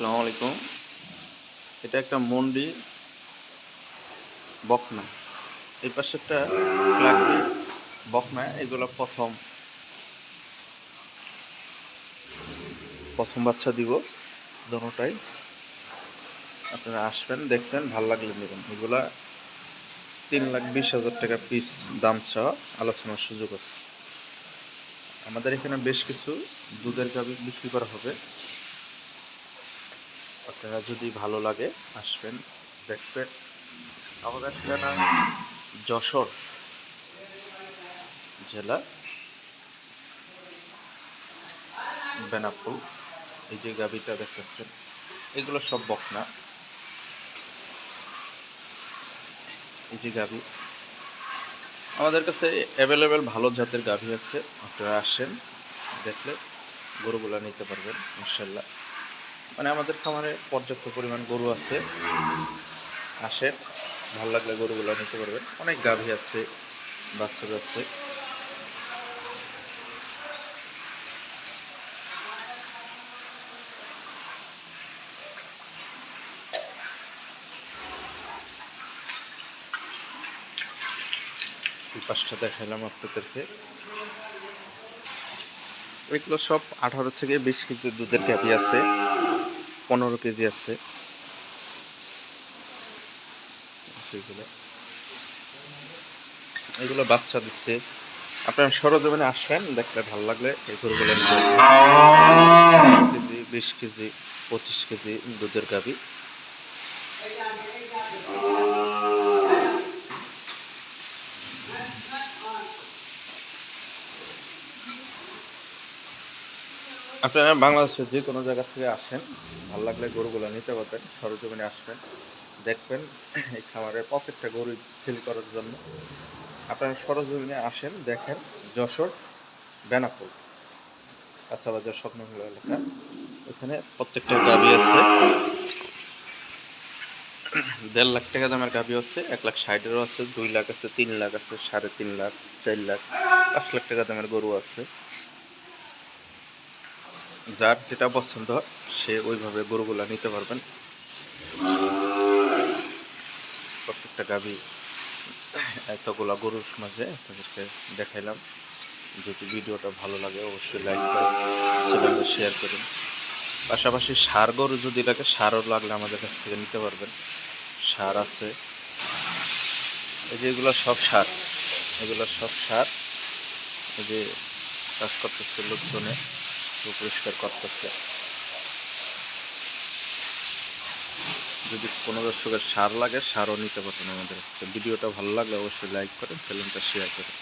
আসসালামু আলাইকুম। এটা একটা মন্ডি বকনা। এই পাশে একটা ফ্ল্যাগবি বকনা, এগুলো প্রথম। প্রথম বাচ্চা দিব দোনোটাই। আপনারা আসবেন, দেখবেন, ভালো লাগলে নেবেন। এগুলা তিন লাখ বিশ হাজার টাকা পিস দাম চাওয়া আলোচনার সুযোগ আছে। আমাদের এখানে বেশ কিছু দুধের গাভি বিক্রি করা হবে। আপনারা যদি ভালো লাগে, আসবেন দেখবেন। আমাদের ঠিকানা যশোর জেলা বেনাপুর এই যে গাবিটা দেখতেছেন, এগুলো সব বকনা। এই যে গাভি। আমাদের কাছে অ্যাভেলেবেল ভালো জাতের গাভি আছে, আপনারা আসেন, দেখলে গরুগুলা নিতে পারবেন, ইনশাল্লাহ। মানে আমাদের খামারে পর্যাপ্ত পরিমাণ গরু আছে। আসেন ভালো লাগলে গরুগুলো নিতে পারবেন। অনেক গাভী আছে, বাছুর আছে। এই পাঁচটা দেখাইলাম আপনাদেরকে। এগুলো সব আঠারো থেকে বিশ কেজি দুধের গাভি আছে। পনেরো কেজি আছে। এগুলো। বাচ্চা দিচ্ছে। আপনার সরজমিনে আসবেন দেখলে ভালো লাগলে এই গরুগুলো কেজি, বিশ কেজি, পঁচিশ কেজি দুধের গাভি। আপনারা বাংলাদেশের যে কোনো জায়গা থেকে আসেন ভালো লাগলে গরুগুলো নিতে পারবেন, সরজমিনে আসবেন, দেখবেন এই খামারের প্রত্যেকটা গরু সেল করার জন্য। আপনারা সরজমিনে আসেন, দেখেন যশোর, বেনাপুর। কাঁচাবাজার স্বপ্নগুলো এলাকা। ওখানে প্রত্যেকটা গাবি আছে। দেড় লাখ টাকা দামের গাবি আছে, এক লাখ ষাটেরও আছে, দুই লাখ আছে, তিন লাখ আছে, সাড়ে তিন লাখ, চার লাখ, পাঁচ লাখ টাকা দামের গরু আছে। যার যেটা পছন্দ, সে ওইভাবে গরুগুলা নিতে পারবেন। প্রত্যেকটা গাভি এতগুলা গরুর মাঝে আপনাদেরকে দেখাইলাম। যদি ভিডিওটা ভালো লাগে, অবশ্যই লাইক করেন শেয়ার করুন পাশাপাশি সার গরু যদি লাগে, সারও লাগলে আমাদের কাছ থেকে নিতে পারবেন। সার আছে। এই যে এগুলো সব সার। এগুলো সব সার। এই যে কাজ করতেছে লোকজনে। পরিষ্কার করতেছে। যদি কোনো দর্শকের সার লাগে, সারও নিতে পারেন আমাদের ভিডিওটা ভালো লাগলে অবশ্যই লাইক করেন চ্যানেলটা শেয়ার করেন